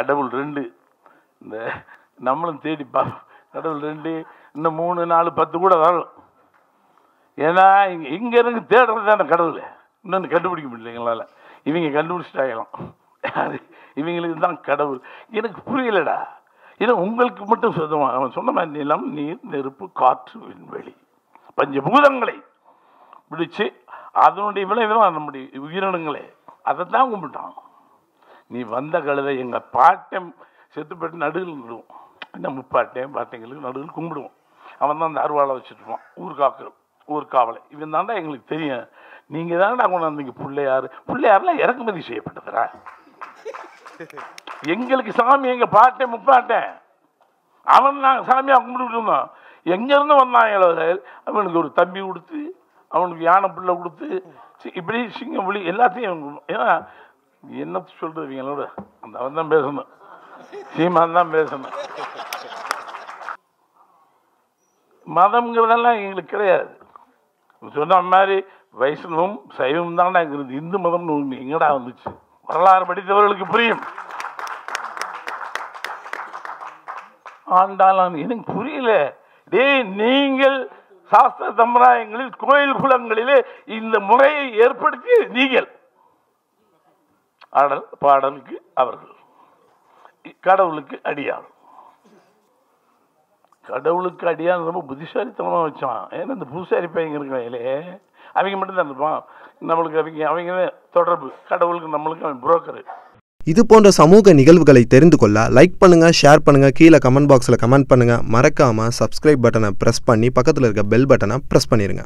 கடவுள் ரெண்டு. இந்த நம்மளும் தேடி கடவுள் ரெண்டு இன்னும் மூணு நாலு பத்து கூட வரும் ஏன்னா இங்கே இங்கே இருந்து தேடுறது தானே கடவுள். இன்னொன்று கண்டுபிடிக்க முடியல எங்களால். இவங்க கண்டுபிடிச்சிட்டாங்களாம். யாரு? இவங்களுக்கு தான் கடவுள். எனக்கு புரியலடா. இது உங்களுக்கு மட்டும் சொல்லுவான் அவன் சொன்ன மாதிரி நிலம் நீர் நெருப்பு காற்று விண்வெளி பஞ்சபூதங்களை பிடிச்சு அதனுடைய விளைவு தான் நம்முடைய உயிரினங்களே. அதை தான் கும்பிட்டான். நீ வந்த கழுதை எங்கள் பாட்டன் செத்து போயிட்டு நடுவில் நிடுவோம் என்ன முப்பாட்டன் பாட்டைங்களுக்கு நடுவில் கும்பிடுவோம். அவன் தான் அந்த அருவாளை வச்சுருப்பான் ஊர்காக்கள் ஊர்காவலை இவன் தாண்டா எங்களுக்கு தெரியும். நீங்கள் தாண்டா கொண்டாந்தீங்க பிள்ளையார். பிள்ளையாரெலாம் இறக்குமதி செய்யப்பட்டதுரா எங்களுக்கு சாமி எங்க பாட்டேன் முப்பாட்டேன் அவன் நாங்கள் சாமியாக கும்பிட்டு இருந்தோம் எங்கேருந்து வந்தான் இளவரசர்? அவனுக்கு ஒரு தம்பி கொடுத்து அவனுக்கு யானை பிள்ளை கொடுத்து இப்படி சிங்கம் புலி எல்லாத்தையும் ஏன்னா என்ன சொல்றது இவங்களோட அந்த அவன் தான் பேசணும். சீமான் தான் பேசணும். மதம்ங்கிறதெல்லாம் எங்களுக்கு கிடையாது. சொன்ன மாதிரி வைஷ்ணவம் சைவம் தான்டா இருக்குது. இந்து மதம்னு ஒன்று எங்கடா வந்துச்சு? வரலாறு படித்தவர்களுக்கு புரியும். ஆண்டாலும் எனக்கு புரியல. டேய் நீங்கள் சாஸ்திர சம்பிரதாயங்களில் கோயில் குளங்களிலே இந்த முறையை ஏற்படுத்தி நீங்கள். ஆடல் பாடலுக்கு அவர்கள். கடவுளுக்கு அடியாள் கடவுளுக்கு அடியான் ரொம்ப புத்திசாலித்தனமாக வச்சான். ஏன்னா இந்த பூசாரி பையங்க இருக்கிறாங்களே அவங்க மட்டும் தான் இருப்பான். நம்மளுக்கு அவங்க அவங்க தொடர்பு. கடவுளுக்கு நம்மளுக்கு அவன் புரோக்கரு இது போன்ற சமூக நிகழ்வுகளை தெரிந்து கொள்ள லைக் பண்ணுங்க ஷேர் பண்ணுங்க கீழே கமெண்ட் பாக்ஸில் கமெண்ட் பண்ணுங்க. மறக்காம சப்ஸ்கிரைப் பட்டனை ப்ரெஸ் பண்ணி பக்கத்தில் இருக்க பெல் பட்டனை ப்ரெஸ் பண்ணிடுங்க